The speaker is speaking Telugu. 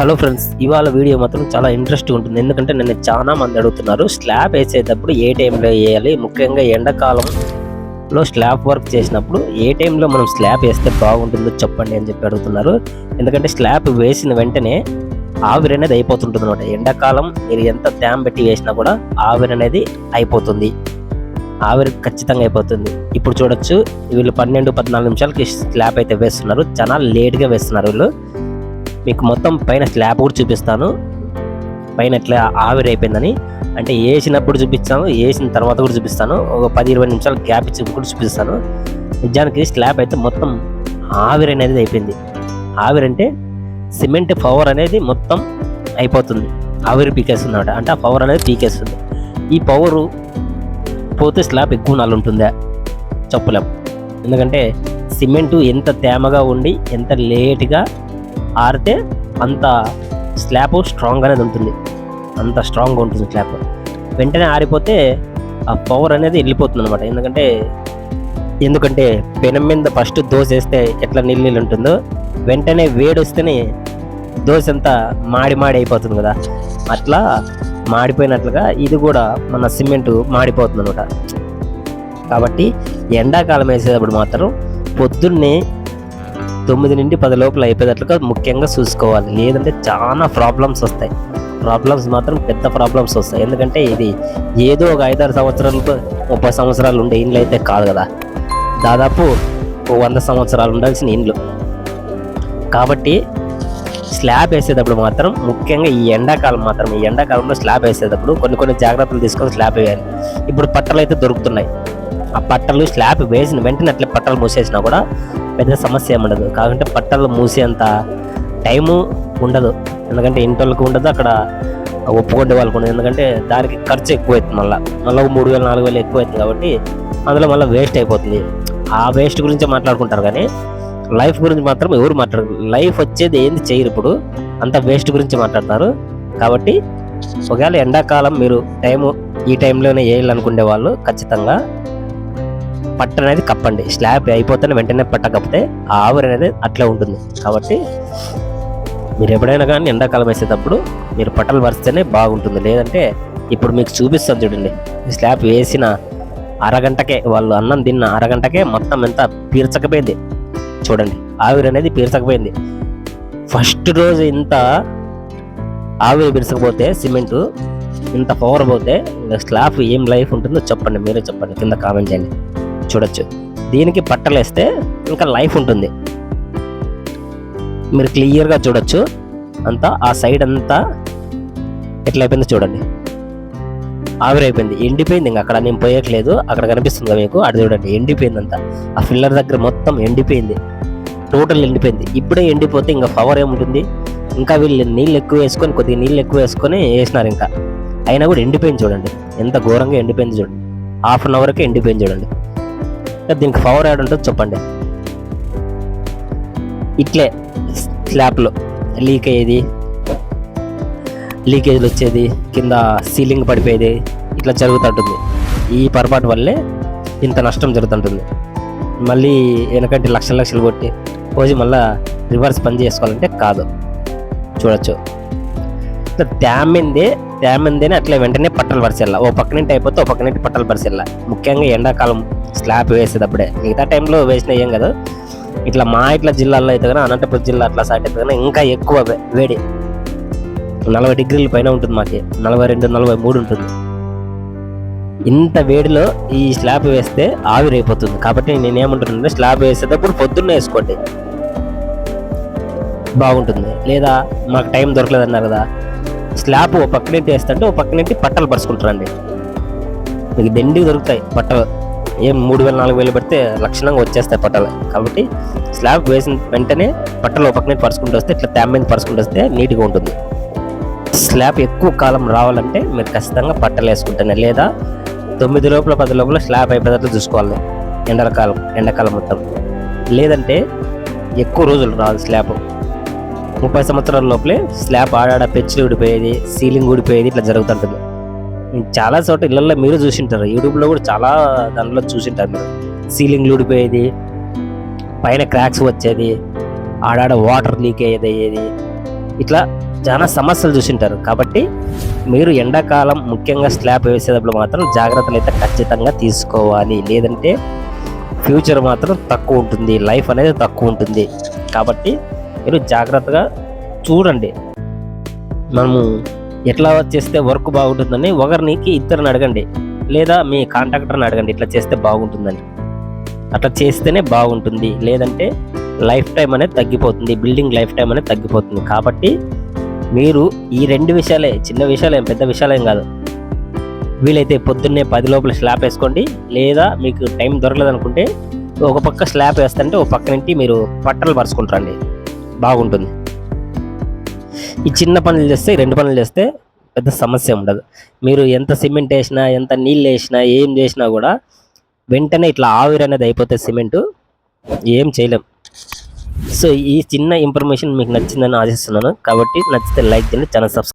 హలో ఫ్రెండ్స్ ఇవాళ వీడియో మాత్రం చాలా ఇంట్రెస్ట్ ఉంటుంది. ఎందుకంటే నన్ను చాలా మంది అడుగుతున్నారు స్లాబ్ వేసేటప్పుడు ఏ టైంలో వేయాలి? ముఖ్యంగా ఎండాకాలంలో స్లాబ్ వర్క్ చేసినప్పుడు ఏ టైంలో మనం స్లాబ్ వేస్తే బాగుంటుందో చెప్పండి అని చెప్పి అడుగుతున్నారు. ఎందుకంటే స్లాబ్ వేసిన వెంటనే ఆవిరి అనేది అయిపోతుంటుంది అనమాట ఎండాకాలం మీరు ఎంత తేమ పెట్టి వేసినా కూడా ఆవిరి అనేది అయిపోతుంది. ఆవిరి ఖచ్చితంగా అయిపోతుంది. ఇప్పుడు చూడొచ్చు వీళ్ళు పన్నెండు పద్నాలుగు నిమిషాలకి స్లాబ్ అయితే వేస్తున్నారు. చాలా లేట్గా వేస్తున్నారు వీళ్ళు. మీకు మొత్తం పైన స్లాబ్ కూడా చూపిస్తాను. పైన ఎట్లా ఆవిరి అయిపోయిందని. అంటే వేసినప్పుడు చూపిస్తాను వేసిన తర్వాత కూడా చూపిస్తాను. ఒక పది ఇరవై నిమిషాలు గ్యాప్ ఇచ్చి కూడా చూపిస్తాను. నిజానికి స్లాబ్ అయితే మొత్తం ఆవిరి అనేది అయిపోయింది. ఆవిరి అంటే సిమెంట్ పవర్ అనేది మొత్తం అయిపోతుంది. ఆవిరి పీకేస్తుంది అనమాట అంటే ఆ పవర్ అనేది పీకేస్తుంది. ఈ పవరు పోతే స్లాబ్ ఎక్కువ నాలు ఉంటుందా? చెప్పలేం. ఎందుకంటే సిమెంటు ఎంత తేమగా ఉండి ఎంత లేట్గా ఆరితే అంత స్లాబ్ స్ట్రాంగ్ అనేది ఉంటుంది. అంత స్ట్రాంగ్గా ఉంటుంది స్లాబ్. వెంటనే ఆరిపోతే ఆ పవర్ అనేది వెళ్ళిపోతుంది అనమాట ఎందుకంటే ఎందుకంటే పెనం మీద ఫస్ట్ దోశ వేస్తే ఎట్లా నీళ్ళు నీళ్ళు ఉంటుందో వెంటనే వేడి వస్తేనే దోశ అంతా మాడి మాడి అయిపోతుంది కదా. అట్లా మాడిపోయినట్లుగా ఇది కూడా మన సిమెంట్ మాడిపోతుంది అనమాట కాబట్టి ఎండాకాలం వేసేటప్పుడు మాత్రం పొద్దున్నే తొమ్మిది నుండి పది లోపల అయిపోయేటట్లుగా ముఖ్యంగా చూసుకోవాలి. లేదంటే చాలా ప్రాబ్లమ్స్ వస్తాయి. ప్రాబ్లమ్స్ మాత్రం పెద్ద ప్రాబ్లమ్స్ వస్తాయి. ఎందుకంటే ఇది ఏదో ఒక ఐదారు సంవత్సరాలకు ముప్పై సంవత్సరాలు ఉండే ఇండ్లు అయితే కాదు కదా. దాదాపు వంద సంవత్సరాలు ఉండాల్సిన ఇండ్లు. కాబట్టి స్లాబ్ వేసేటప్పుడు మాత్రం ముఖ్యంగా ఈ ఎండాకాలం మాత్రం ఈ ఎండాకాలంలో స్లాబ్ వేసేటప్పుడు కొన్ని కొన్ని జాగ్రత్తలు తీసుకొని స్లాబ్ వేయాలి. ఇప్పుడు పట్టలు అయితే దొరుకుతున్నాయి. ఆ పట్టలు స్లాబ్ వేసిన వెంటనే అట్లా పట్టలు మూసేసినా కూడా పెద్ద సమస్య ఏమి ఉండదు. కాకుంటే పట్టలు మూసేంత టైము ఉండదు. ఎందుకంటే ఇంటోళ్ళకి ఉండదు అక్కడ ఒప్పుకుంటే వాళ్ళకు ఉండదు. ఎందుకంటే దానికి ఖర్చు ఎక్కువ అవుతుంది మళ్ళీ మళ్ళీ మూడు వేలు నాలుగు వేలు ఎక్కువ అవుతుంది కాబట్టి అందులో మళ్ళీ వేస్ట్ అయిపోతుంది. ఆ వేస్ట్ గురించే మాట్లాడుకుంటారు కానీ లైఫ్ గురించి మాత్రం ఎవరు మాట్లాడరు. లైఫ్ వచ్చేది ఏంది చేయరు ఇప్పుడు. అంత వేస్ట్ గురించి మాట్లాడతారు. కాబట్టి ఒకవేళ ఎండాకాలం మీరు టైము ఈ టైంలోనే వేయాలనుకునే వాళ్ళు ఖచ్చితంగా పట్ట అనేది కప్పండి. స్లాబ్ అయిపోతేనే వెంటనే పట్ట కప్పితే ఆ ఆవిరి అనేది అట్లా ఉంటుంది. కాబట్టి మీరు ఎప్పుడైనా కానీ ఎండాకాలం వేసేటప్పుడు మీరు పట్టలు పరిస్తేనే బాగుంటుంది. లేదంటే ఇప్పుడు మీకు చూపిస్తాను చూడండి. స్లాబ్ వేసిన అరగంటకే వాళ్ళు అన్నం తిన్న అరగంటకే మొత్తం ఎంత పీర్చకపోయింది. చూడండి ఆవిరి అనేది పీర్చకపోయింది. ఫస్ట్ రోజు ఇంత ఆవిరి పీర్చకపోతే సిమెంట్ ఇంత పవర్ పోతే ఇంకా స్లాబ్ ఏం లైఫ్ ఉంటుందో చెప్పండి. మీరే చెప్పండి. కింద కామెంట్ చేయండి. చూడొచ్చు. దీనికి పట్టలేస్తే ఇంకా లైఫ్ ఉంటుంది. మీరు క్లియర్గా చూడొచ్చు. అంతా ఆ సైడ్ అంతా ఎట్లా అయిపోయిందో చూడండి. ఆవిరైపోయింది. ఎండిపోయింది ఇంకా అక్కడ. నేను పోయట్లేదు. అక్కడ కనిపిస్తుంది మీకు. అది చూడండి. ఎండిపోయింది అంతా ఆ ఫిల్లర్ దగ్గర మొత్తం ఎండిపోయింది. టోటల్ ఎండిపోయింది. ఇప్పుడే ఎండిపోతే ఇంకా పవర్ ఏముంటుంది? ఇంకా వీళ్ళు నీళ్ళు ఎక్కువ వేసుకొని కొద్దిగా నీళ్ళు ఎక్కువ వేసుకొని వేసినారు ఇంకా. అయినా కూడా ఎండిపోయింది చూడండి. ఎంత ఘోరంగా ఎండిపోయింది చూడండి. హాఫ్ అన్ అవర్కే ఎండిపోయింది చూడండి. ఇంకా దీనికి పవర్ యాడ్ ఉంటుందో చెప్పండి. ఇట్లే స్లాబ్లో లీక్ అయ్యేది లీకేజ్లు వచ్చేది కింద సీలింగ్ పడిపోయేది ఇట్లా జరుగుతుంటుంది. ఈ పొరపాటు వల్లే ఇంత నష్టం జరుగుతుంటుంది. మళ్ళీ వెనకంటే లక్షల లక్షలు కొట్టి పోసి మళ్ళీ రివర్స్ పని చేసుకోవాలంటే కాదు. చూడొచ్చు. ఇట్లా డ్యామిందే డ్యామిందేనే అట్లా వెంటనే పట్టలు పరిచెల్లా ఓ పక్క నుండి అయిపోతే ఓ పక్క నుండి పట్టలు పరిచెల్లా ముఖ్యంగా ఎండాకాలం స్లాబ్ వేసేటప్పుడే. మిగతా టైంలో వేసిన ఏం కదా. ఇట్లా మా ఇట్లా జిల్లాల్లో అయితే కానీ అనంతపురం జిల్లా అట్లా సైడ్ అయితే కానీ ఇంకా ఎక్కువ వేడి. నలభై డిగ్రీల పైన ఉంటుంది మాకి. నలభై రెండు నలభై మూడు ఉంటుంది. ఇంత వేడిలో ఈ స్లాబ్ వేస్తే ఆవిరైపోతుంది కాబట్టి నేనేమంటున్నానంటే స్లాబ్ వేసేటప్పుడు పొద్దున్నే వేసుకోండి. బాగుంటుంది. లేదా మాకు టైం దొరకలేదన్నారు కదా స్లాబ్ ఓ పక్కనేంటి వేస్తుంటే ఓ పక్కనేంటి పట్టలు పరుచుకుంటారండి. మీకు దండికి దొరుకుతాయి పట్టలు. ఏం మూడు వేలు నాలుగు వేలు పెడితే లక్షణంగా వచ్చేస్తాయి పట్టలు. కాబట్టి స్లాబ్ వేసిన వెంటనే పట్టలు ఓ పక్కనే పరుచుకుంటూ వస్తే ఇట్లా ట్యామ్ మీద పరుచుకుంటూ వస్తే నీట్గా ఉంటుంది. స్లాబ్ ఎక్కువ కాలం రావాలంటే మీరు ఖచ్చితంగా పట్టలు వేసుకుంటేనే లేదా తొమ్మిది లోపల పది లోపల స్లాబ్ అయిపోయేటట్లు చూసుకోవాలి. ఎండాకాలం ఎండాకాలం మొత్తం. లేదంటే ఎక్కువ రోజులు రాదు స్లాబ్. ముప్పై సంవత్సరాల లోపలే స్లాబ్ ఆడాడ పెచ్చులు ఊడిపోయేది సీలింగ్ ఊడిపోయేది ఇట్లా జరుగుతుంటుంది. చాలా చోట ఇళ్ళల్లో మీరు చూసింటారు. యూట్యూబ్లో కూడా చాలా దాంట్లో చూసింటారు మీరు. సీలింగ్లు ఊడిపోయేది పైన క్రాక్స్ వచ్చేది ఆడాడ వాటర్ లీక్ అయ్యేది అయ్యేది ఇట్లా చాలా సమస్యలు చూసింటారు. కాబట్టి మీరు ఎండాకాలం ముఖ్యంగా స్లాబ్ వేసేటప్పుడు మాత్రం జాగ్రత్తలు అయితే ఖచ్చితంగా తీసుకోవాలి. లేదంటే ఫ్యూచర్ మాత్రం తక్కువ ఉంటుంది. లైఫ్ అనేది తక్కువ ఉంటుంది. కాబట్టి మీరు జాగ్రత్తగా చూడండి. మనము ఎట్లా చేస్తే వర్క్ బాగుంటుందని ఒకరినికి ఇద్దరిని అడగండి. లేదా మీ కాంట్రాక్టర్ని అడగండి ఇట్లా చేస్తే బాగుంటుందని. అట్లా చేస్తేనే బాగుంటుంది. లేదంటే లైఫ్ టైం అనేది తగ్గిపోతుంది బిల్డింగ్ లైఫ్ టైం అనేది తగ్గిపోతుంది. కాబట్టి మీరు ఈ రెండు విషయాలే చిన్న విషయాలేం పెద్ద విషయాలేం కాదు. వీలైతే పొద్దున్నే పది లోపల స్లాబ్ వేసుకోండి. లేదా మీకు టైం దొరకలేదనుకుంటే ఒక పక్క స్లాబ్ వేస్తంటే ఒక పక్క నుండి మీరు పట్టలు పరుచుకుంటారండి. బాగుంటుంది. ఈ చిన్న పనులు చేస్తే రెండు పనులు చేస్తే పెద్ద సమస్య ఉండదు. మీరు ఎంత సిమెంట్ వేసినా ఎంత నీళ్ళు వేసినా ఏం చేసినా కూడా వెంటనే ఇట్లా ఆవిరి అనేది అయిపోతే సిమెంట్ ఏం చేయలేం. సో ఈ చిన్న ఇన్ఫర్మేషన్ మీకు నచ్చిందని ఆశిస్తున్నాను. కాబట్టి నచ్చితే లైక్ చేయండి ఛానల్ సబ్స్క్రైబ్